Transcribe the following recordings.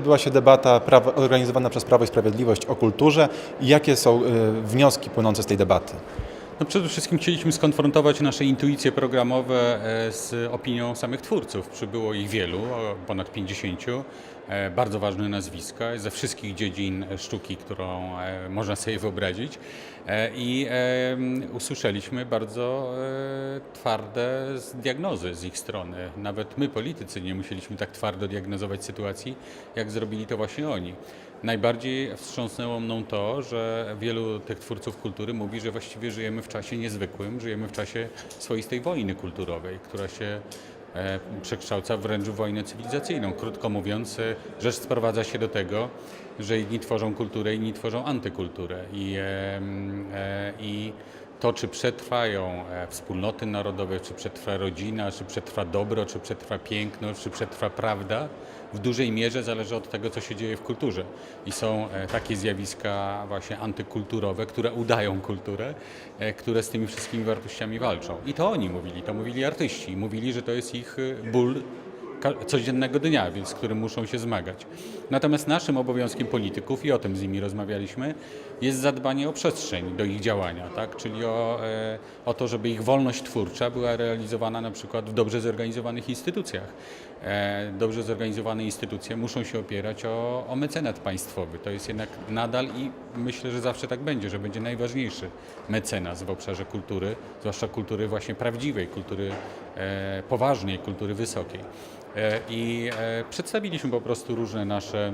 Odbyła się debata organizowana przez Prawo i Sprawiedliwość o kulturze. Jakie są y, wnioski płynące z tej debaty? No przede wszystkim chcieliśmy skonfrontować nasze intuicje programowe e, z opinią samych twórców. Przybyło ich wielu, ponad 50, e, bardzo ważne nazwiska ze wszystkich dziedzin sztuki, którą e, można sobie wyobrazić. I usłyszeliśmy bardzo twarde diagnozy z ich strony. Nawet my, politycy, nie musieliśmy tak twardo diagnozować sytuacji, jak zrobili to właśnie oni. Najbardziej wstrząsnęło mną to, że wielu tych twórców kultury mówi, że właściwie żyjemy w czasie niezwykłym, żyjemy w czasie swoistej wojny kulturowej, która się e, przekształca wręcz w wojnę cywilizacyjną. Krótko mówiąc, e, rzecz sprowadza się do tego, że jedni tworzą kulturę, inni tworzą antykulturę. I, e, i to, czy przetrwają e, wspólnoty narodowe, czy przetrwa rodzina, czy przetrwa dobro, czy przetrwa piękno, czy przetrwa prawda, w dużej mierze zależy od tego, co się dzieje w kulturze. I są e, takie zjawiska właśnie antykulturowe, które udają kulturę, e, które z tymi wszystkimi wartościami walczą. I to oni mówili, to mówili artyści. Mówili, że to jest ich ból codziennego dnia, więc z którym muszą się zmagać. Natomiast naszym obowiązkiem polityków, i o tym z nimi rozmawialiśmy, jest zadbanie o przestrzeń do ich działania, tak? czyli o, e, o to, żeby ich wolność twórcza była realizowana na przykład w dobrze zorganizowanych instytucjach. E, dobrze zorganizowane instytucje muszą się opierać o, o mecenat państwowy. To jest jednak nadal i myślę, że zawsze tak będzie, że będzie najważniejszy mecenas w obszarze kultury, zwłaszcza kultury właśnie prawdziwej, kultury e, poważnej, kultury wysokiej. E, I e, przedstawiliśmy po prostu różne nasze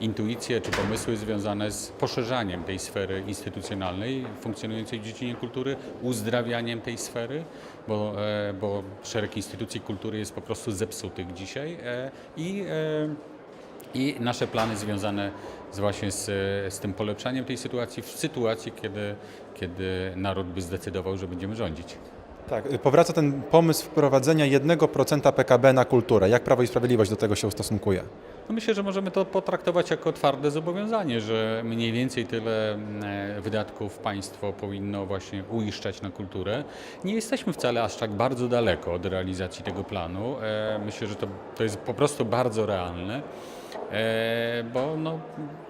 intuicje czy pomysły związane z poszerzaniem tej sfery instytucjonalnej funkcjonującej w dziedzinie kultury, uzdrawianiem tej sfery, bo, e, bo szereg instytucji kultury jest po prostu zepsutych dzisiaj i i nasze plany związane z właśnie z, z tym polepszaniem tej sytuacji w sytuacji, kiedy, kiedy naród by zdecydował, że będziemy rządzić. Tak, y, powraca ten pomysł wprowadzenia 1% PKB na kulturę. Jak Prawo i Sprawiedliwość do tego się ustosunkuje? No myślę, że możemy to potraktować jako twarde zobowiązanie, że mniej więcej tyle e, wydatków państwo powinno właśnie uiszczać na kulturę. Nie jesteśmy wcale aż tak bardzo daleko od realizacji tego planu. E, Myślę, że to, to jest po prostu bardzo realne, bo no,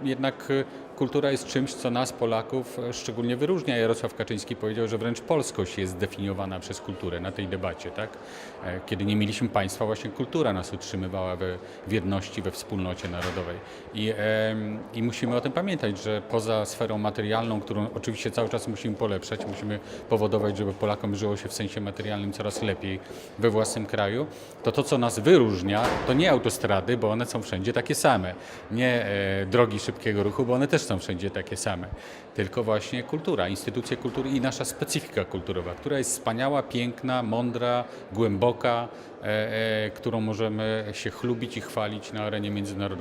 jednak e, kultura jest czymś, co nas, Polaków, e, szczególnie wyróżnia. Jarosław Kaczyński powiedział, że wręcz polskość jest zdefiniowana przez kulturę na tej debacie. Tak? E, Kiedy nie mieliśmy państwa, właśnie kultura nas utrzymywała we, w jedności, we wspólnocie narodowej. I, I musimy o tym pamiętać, że poza sferą materialną, którą oczywiście cały czas musimy polepszać, musimy powodować, żeby Polakom żyło się w sensie materialnym coraz lepiej we własnym kraju, to to, co nas wyróżnia, to nie autostrady, bo one są wszędzie takie same. Nie e, drogi szybkiego ruchu, bo one też są wszędzie takie same. Tylko właśnie kultura, instytucje kultury i nasza specyfika kulturowa, która jest wspaniała, piękna, mądra, głęboka, e, e, którą możemy się chlubić i chwalić na arenie międzynarodowej.